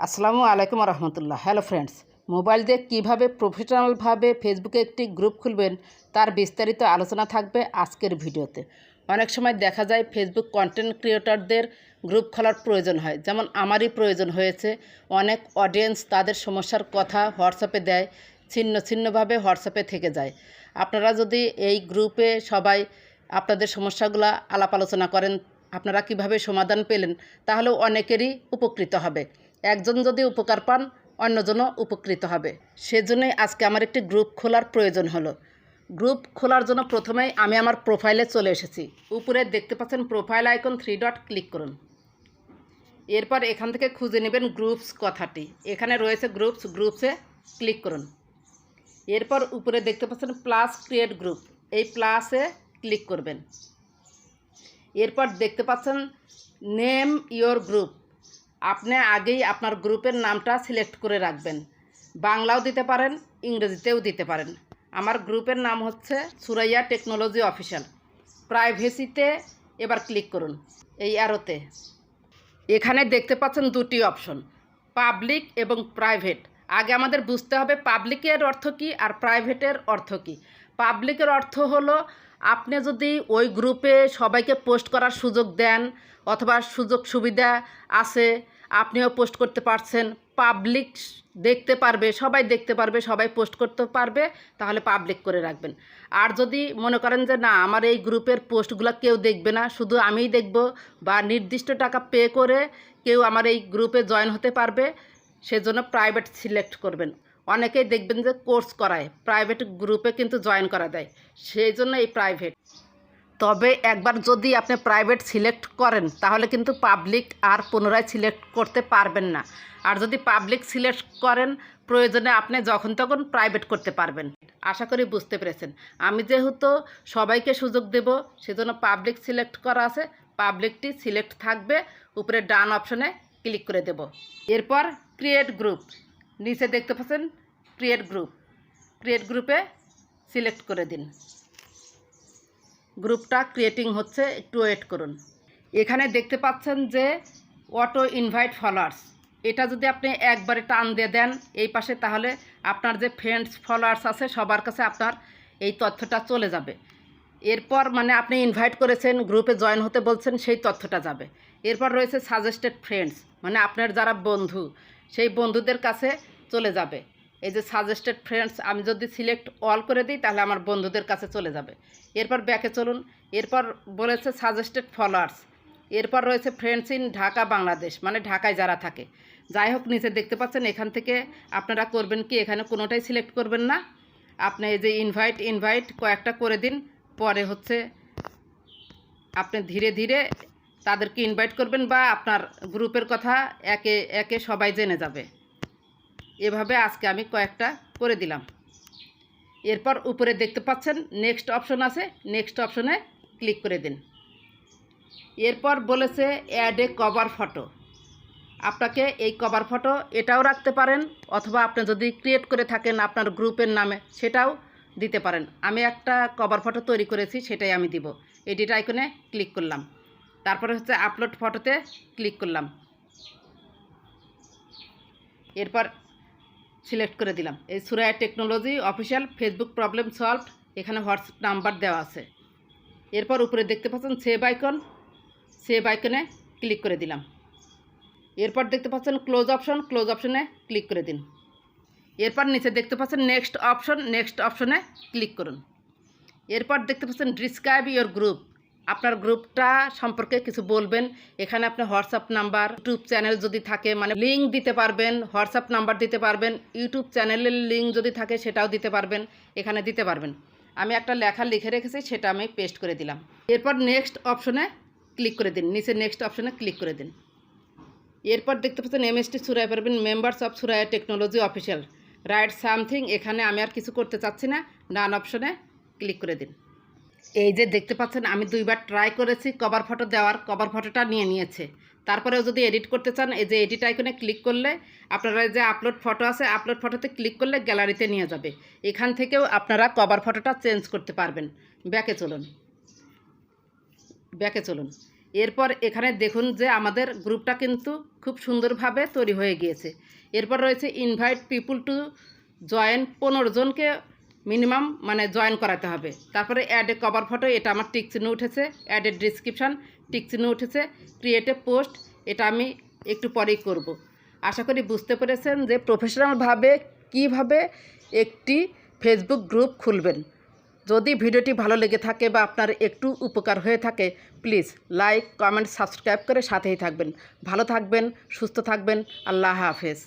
আসসালামু আলাইকুম রহমতুল্লাহ hello friends mobile দিয়ে কীভাবে প্রফেশনালভাবে ফেসবুকে একটি গ্রুপ খুলবেন তার বিস্তারিত আলোচনা থাকবে আজকের ভিডিওতে। অনেক সময় দেখা যায় ফেসবুক কন্টেন্ট ক্রিয়েটরদের গ্রুপ খোলার প্রয়োজন হয়। যেমন আমারই প্রয়োজন হয়েছে। অনেক অডিয়েন্স তাদের সমস্যার কথা হোয়াটসঅ্যাপে দেয়, ছিন্ন ছিন্নভাবে হোয়াটসঅ্যাপে থেকে যায়। আপনারা যদি এই গ্রুপে সবাই আপনাদের সমস্যাগুলো আলাপ আলোচনা করেন, আপনারা কীভাবে সমাধান পেলেন, তাহলেও অনেকেরই উপকৃত হবে। একজন যদি উপকার পান, অন্যজনও উপকৃত হবে। সেজন্যই আজকে আমার একটি গ্রুপ খোলার প্রয়োজন হলো। গ্রুপ খোলার জন্য প্রথমেই আমি আমার প্রোফাইলে চলে এসেছি। উপরে দেখতে পাচ্ছেন profile icon three dot click করুন। এরপর এখান থেকে খুঁজে নেবেন গ্রুপস কথাটি। এখানে রয়েছে গ্রুপস, গ্রুপসে ক্লিক করুন। এরপর উপরে দেখতে পাচ্ছেন প্লাস ক্রিয়েট গ্রুপ। এই প্লাসে ক্লিক করবেন। এরপর দেখতে পাচ্ছেন নেম ইয়োর গ্রুপ। আপনি আগেই আপনার গ্রুপের নামটা সিলেক্ট করে রাখবেন। বাংলাও দিতে পারেন, ইংরেজিতেও দিতে পারেন। আমার গ্রুপের নাম হচ্ছে সুরাইয়া টেকনোলজি অফিসিয়াল প্রাইভেসিতে এবার ক্লিক করুন, এই অ্যারোতে। এখানে দেখতে পাচ্ছেন দুটি অপশন, পাবলিক এবং প্রাইভেট। আগে আমাদের বুঝতে হবে পাবলিকের অর্থ কী আর প্রাইভেটের অর্থ কী। পাবলিকের অর্থ হলো আপনি যদি ওই গ্রুপে সবাইকে পোস্ট করার সুযোগ দেন অথবা সুযোগ সুবিধা আছে আপনিও পোস্ট করতে পারছেন পাবলিক দেখতে পারবে, সবাই দেখতে পারবে, সবাই পোস্ট করতে পারবে, তাহলে পাবলিক করে রাখবেন। আর যদি মনে করেন যে না, আমার এই গ্রুপের পোস্টগুলো কেউ দেখবে না, শুধু আমিই দেখব বা নির্দিষ্ট টাকা পে করে কেউ আমার এই গ্রুপে জয়েন হতে পারবে, সেজন্য প্রাইভেট সিলেক্ট করবেন। অনেকেই দেখবেন যে কোর্স করায় প্রাইভেট গ্রুপে কিন্তু জয়েন করা দেয় সেই জন্য এই প্রাইভেট তবে একবার যদি আপনি প্রাইভেট সিলেক্ট করেন, তাহলে কিন্তু পাবলিক আর পুনরায় সিলেক্ট করতে পারবেন না। আর যদি পাবলিক সিলেক্ট করেন, প্রয়োজনে আপনি যখন তখন প্রাইভেট করতে পারবেন। আশা করি বুঝতে পেরেছেন। আমি যেহেতু সবাইকে সুযোগ দেব, সেজন্য পাবলিক সিলেক্ট করা আছে। পাবলিকটি সিলেক্ট থাকবে, উপরে ডান অপশনে ক্লিক করে দেব। এরপর ক্রিয়েট গ্রুপ নিচে দেখতে পাচ্ছেন ক্রিয়েট গ্রুপ ক্রিয়েট গ্রুপে সিলেক্ট করে দিন। গ্রুপটা ক্রিয়েটিং হচ্ছে, একটু ওয়েট করুন। এখানে দেখতে পাচ্ছেন যে অটো ইনভাইট ফলোয়ার্স এটা যদি আপনি একবারে টান দিয়ে দেন এই পাশে, তাহলে আপনার যে ফ্রেন্ডস ফলোয়ার্স আছে, সবার কাছে আপনার এই তথ্যটা চলে যাবে। এরপর মানে আপনি ইনভাইট করেছেন গ্রুপে জয়েন হতে বলছেন, সেই তথ্যটা যাবে। এরপর রয়েছে সাজেস্টেড ফ্রেন্ডস মানে আপনার যারা বন্ধু, সেই বন্ধুদের কাছে চলে যাবে। এই যে সাজেস্টেড ফ্রেন্ডস আমি যদি সিলেক্ট অল করে দিই, তাহলে আমার বন্ধুদের কাছে চলে যাবে। এরপর ব্যাকে চলুন। এরপর বলেছে সাজেস্টেড ফলোয়ার্স এরপর রয়েছে ফ্রেন্ডস ইন ঢাকা, বাংলাদেশ মানে ঢাকায় যারা থাকে। যাই হোক, নিচে দেখতে পাচ্ছেন, এখান থেকে আপনারা করবেন কি, এখানে কোনোটাই সিলেক্ট করবেন না। আপনি এই যে ইনভাইট ইনভাইট কয়েকটা করে দিন। পরে হচ্ছে আপনি ধীরে ধীরে তাদেরকে ইনভাইট করবেন বা আপনার গ্রুপের কথা একে একে সবাই জেনে যাবে। এভাবে আজকে আমি কয়েকটা করে দিলাম। এরপর উপরে দেখতে পাচ্ছেন নেক্সট অপশন আছে নেক্সট অপশনে ক্লিক করে দিন। এরপর বলেছে অ্যাড এ কভার ফটো আপনাকে এই কভার ফটো এটাও রাখতে পারেন, অথবা আপনি যদি ক্রিয়েট করে থাকেন আপনার গ্রুপের নামে, সেটাও দিতে পারেন। আমি একটা কভার ফটো তৈরি করেছি, সেটাই আমি দিব। এডিট আইকনে ক্লিক করলাম। তারপরে হচ্ছে আপলোড ফটোতে ক্লিক করলাম। এরপর সিলেক্ট করে দিলাম। এই Suraiya technology official Facebook problem solve এখানে হোয়াটসঅ্যাপ নাম্বার দেওয়া আছে। এরপর উপরে দেখতে পাচ্ছেন সেভ আইকন। সেভ আইকনে ক্লিক করে দিলাম। এরপর দেখতে পাচ্ছেন ক্লোজ অপশন। ক্লোজ অপশনে ক্লিক করে দিন। এরপর নিচে দেখতে পাচ্ছেন নেক্সট অপশন। নেক্সট অপশনে ক্লিক করুন। এরপর দেখতে পাচ্ছেন ডিসক্রাইব ইয়োর গ্রুপ। আপনার গ্রুপটা সম্পর্কে কিছু বলবেন। এখানে আপনার হোয়াটসঅ্যাপ নাম্বার, ইউটিউব চ্যানেল যদি থাকে মানে লিঙ্ক দিতে পারবেন, হোয়াটসঅ্যাপ নাম্বার দিতে পারবেন, ইউটিউব চ্যানেলের লিঙ্ক যদি থাকে সেটাও দিতে পারবেন, এখানে দিতে পারবেন। আমি একটা লেখা লিখে রেখেছি, সেটা আমি পেস্ট করে দিলাম। এরপর নেক্সট অপশনে ক্লিক করে দিন, নিচে নেক্সট অপশনে ক্লিক করে দিন। এরপর দেখতে পাচ্ছেন এমএসটি সুরায় পারবেন members of Suraiya technology official right something এখানে আমি আর কিছু করতে চাচ্ছি না নান অপশনে ক্লিক করে দিন। এই যে দেখতে পাচ্ছেন, আমি দুইবার ট্রাই করেছি কভার ফটো দেওয়ার কভার ফটোটা নিয়ে নিয়েছে। তারপরেও যদি এডিট করতে চান, এই যে এডিট আইকনে ক্লিক করলে আপনারা যে আপলোড ফটো আছে আপলোড ফটোতে ক্লিক করলে গ্যালারিতে নিয়ে যাবে। এখান থেকেও আপনারা কভার ফটোটা চেঞ্জ করতে পারবেন। ব্যাকে চলুন। ব্যাকে চলুন। এরপর এখানে দেখুন যে আমাদের গ্রুপটা কিন্তু খুব সুন্দরভাবে তৈরি হয়ে গিয়েছে। এরপর রয়েছে ইনভাইট পিপুল টু জয়েন পনেরো জনকে মিনিমাম মানে জয়েন করাতে হবে। তারপরে অ্যাডে কভার ফটো এটা আমার টিক চিহ্ন উঠেছে। অ্যাডের ডিসক্রিপশান টিক চিহ্ন উঠেছে। ক্রিয়েটিভ পোস্ট এটা আমি একটু পরেই করব। আশা করি বুঝতে পেরেছেন যে প্রফেশনালভাবে কীভাবে একটি ফেসবুক গ্রুপ খুলবেন। যদি ভিডিওটি ভালো লেগে থাকে বা আপনার একটু উপকার হয়ে থাকে প্লিজ লাইক কমেন্ট সাবস্ক্রাইব করে সাথেই থাকবেন। ভালো থাকবেন, সুস্থ থাকবেন। আল্লাহ হাফেজ।